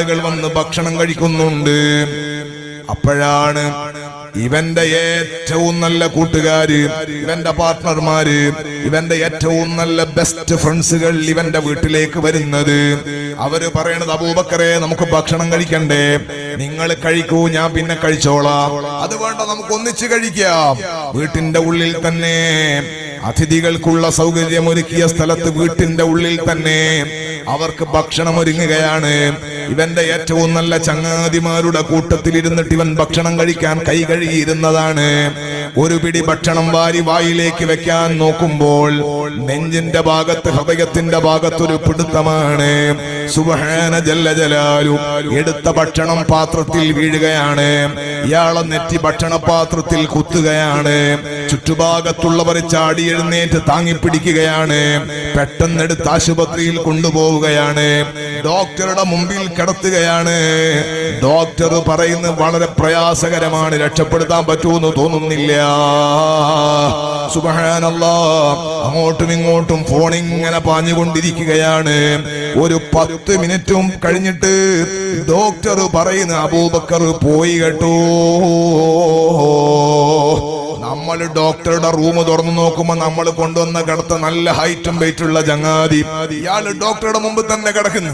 ആളുകൾ വന്ന് ഭക്ഷണം കഴിക്കുന്നുണ്ട്. അപ്പോഴാണ് ഇവന്റെ ഏറ്റവും നല്ല കൂട്ടുകാര് ഇവന്റെ പാർട്ട്ണർമാര് ഇവന്റെ ഏറ്റവും നല്ല ബെസ്റ്റ് ഫ്രണ്ട്സുകൾ ഇവന്റെ വീട്ടിലേക്ക് വരുന്നത്. അവർ പറയണത് അബൂബക്കറെ നമുക്ക് ഭക്ഷണം കഴിക്കണ്ടേ? നിങ്ങൾ കഴിക്കൂ ഞാൻ പിന്നെ കഴിച്ചോളാം. അത് വേണ്ട നമുക്ക് ഒന്നിച്ച് കഴിക്കാം. വീട്ടിന്റെ ഉള്ളിൽ തന്നെ അതിഥികൾക്കുള്ള സൗകര്യമൊരുക്കിയ സ്ഥലത്ത് വീട്ടിന്റെ ഉള്ളിൽ തന്നെ അവർക്ക് ഭക്ഷണം ഒരുങ്ങുകയാണ്. ഇവന്റെ ഏറ്റവും നല്ല ചങ്ങാതിമാരുടെ കൂട്ടത്തിൽ ഇരുന്നിട്ട് ഇവൻ ഭക്ഷണം കഴിക്കാൻ കൈ കഴുകിയിരുന്നതാണ്. ഒരു പിടി ഭക്ഷണം വാരി വായിലേക്ക് വെക്കാൻ നോക്കുമ്പോൾ നെഞ്ചിന്റെ ഭാഗത്ത് ഹൃദയത്തിന്റെ ഭാഗത്തൊരു പിടുത്തമാണ്. സുബഹാന ജല്ല ജലാലു. എടുത്ത ഭക്ഷണം പാത്രത്തിൽ വീഴുകയാണ്. ഇയാളെ നെറ്റി ഭക്ഷണ പാത്രത്തിൽ കുത്തുകയാണ്. ചുറ്റുഭാഗത്തുള്ളവർ ചാടി എഴുന്നേറ്റ് താങ്ങിപ്പിടിക്കുകയാണ്. പെട്ടെന്നെടുത്ത് ആശുപത്രിയിൽ കൊണ്ടുപോവുകയാണ്. ഡോക്ടറുടെ മുമ്പിൽ കിടത്തുകയാണ്. ഡോക്ടർ പറയുന്നത് വളരെ പ്രയാസകരമാണ്. രക്ഷപ്പെടുത്താൻ പറ്റുമെന്ന് തോന്നുന്നില്ല. സുബഹാനല്ല. അങ്ങോട്ടും ഇങ്ങോട്ടും ഫോൺ ഇങ്ങനെ പാഞ്ഞുകൊണ്ടിരിക്കുകയാണ്. ഒരു പത്ത് മിനിറ്റും കഴിഞ്ഞിട്ട് ഡോക്ടർ പറയുന്ന അബൂബക്കർ പോയി കേട്ടോ. നമ്മൾ ഡോക്ടറുടെ റൂം തുറന്നു നോക്കുമ്പോ നമ്മൾ കൊണ്ടുവന്ന കിടത്ത നല്ല ഹൈറ്റും വെയിറ്റുള്ള ചങ്ങാതി. ഇയാൾ ഡോക്ടറുടെ മുമ്പ് തന്നെ കിടക്കുന്നു.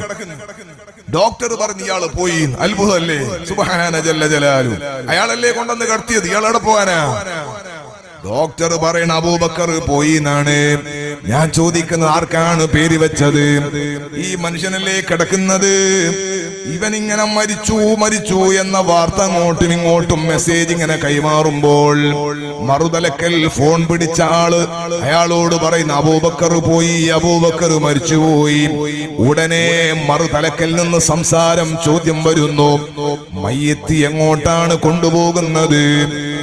ഡോക്ടർ പറഞ്ഞു ഇയാൾ പോയി. അത്ഭുതമല്ലേ? സുബഹാന ജല്ല ജലാലു. അയാളല്ലേ കൊണ്ടുവന്ന് കടത്തിയത്? ഇയാളെവിടെ പോകാനാ? ഡോക്ടർ പറയണ അബൂബക്കർ പോയി എന്നാണ്. ഞാൻ ചോദിക്കുന്നത് ആർക്കാണ് പേര് വെച്ചത്? ഈ മനുഷ്യനല്ലേ കിടക്കുന്നത്? ഇവനിങ്ങനെ മരിച്ചു മരിച്ചു എന്ന വാർത്ത അങ്ങോട്ടും ഇങ്ങോട്ടും മെസ്സേജ് ഇങ്ങനെ കൈമാറുമ്പോൾ മറുതലക്കൽ ഫോൺ പിടിച്ച ആൾ അയാളോട് പറയുന്ന അബൂബക്കർ പോയി അബൂബക്കർ മരിച്ചുപോയി. ഉടനെ മറുതലക്കൽ നിന്ന് സംസാരം ചോദ്യം വരുന്നു. മയ്യത്തി എങ്ങോട്ടാണ് കൊണ്ടുപോകുന്നത്?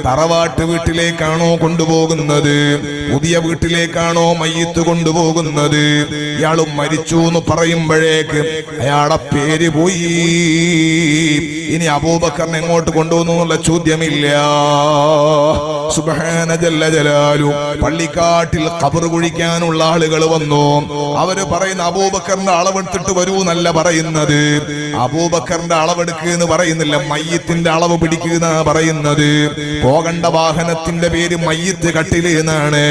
തറവാട്ട് വീട്ടിലേക്കാണോ കൊണ്ടുപോകുന്നത്? പുതിയ വീട്ടിലേക്കാണോ മയ്യത്ത് കൊണ്ടുപോകുന്നത്? ഇയാളും മരിച്ചു എന്ന് പറയുമ്പോഴേക്ക് അയാളെ പേര് പോയി. ഇനി അബൂബക്കറിനെ എങ്ങോട്ട് കൊണ്ടുപോകുന്നു എന്നുള്ള ചോദ്യമില്ല. സുബ്ഹാന ജല്ല ജലാലു. പള്ളിക്കാട്ടിൽ കബർ കുഴിക്കാനുള്ള ആളുകൾ വന്നു. അവർ പറയുന്ന അബൂബക്കറിന്റെ അളവെടുത്തിട്ട് വരൂ എന്നല്ല പറയുന്നത്. അബൂബക്കറിന്റെ അളവെടുക്കുക എന്ന് പറയുന്നില്ല. മയ്യത്തിന്റെ അളവ് പിടിക്കുക എന്നാ പറയുന്നത്. പോകണ്ട വാഹനത്തിന്റെ പേര് മയ്യത്ത് കട്ടിൽ എന്നാണ്.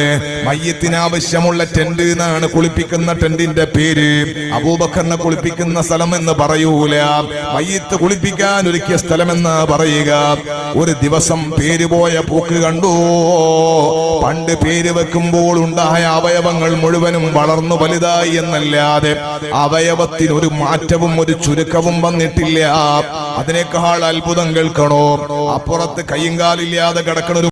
മയ്യത്തിന് ആവശ്യമുള്ള ടെന്റ് എന്നാണ് കുളിപ്പിക്കുന്ന ടെന്റിന്റെ പേര്. അബൂബക്കറിനെ കുളിപ്പിക്കുന്ന സ്ഥലം എന്ന് പറയൂല. മയ്യത്ത് കുളിപ്പിക്കാൻ ഒരുക്കിയ സ്ഥലം എന്ന് പറയുക. ഒരു ദിവസം പേര് പോയ പൂക്ക് കണ്ടു. പണ്ട് പേര് വെക്കുമ്പോൾ ഉണ്ടായ അവയവങ്ങൾ മുഴുവനും വളർന്നു വലുതായി എന്നല്ലാതെ അവയവത്തിന് ഒരു മാറ്റവും ഒരു ചുരുക്കവും വന്നിട്ടില്ല. അതിനേക്കാൾ അത്ഭുതം കേൾക്കണോ? അപ്പുറത്ത് കയ്യും കാലില്ലാതെ കിടക്കണ ഒരു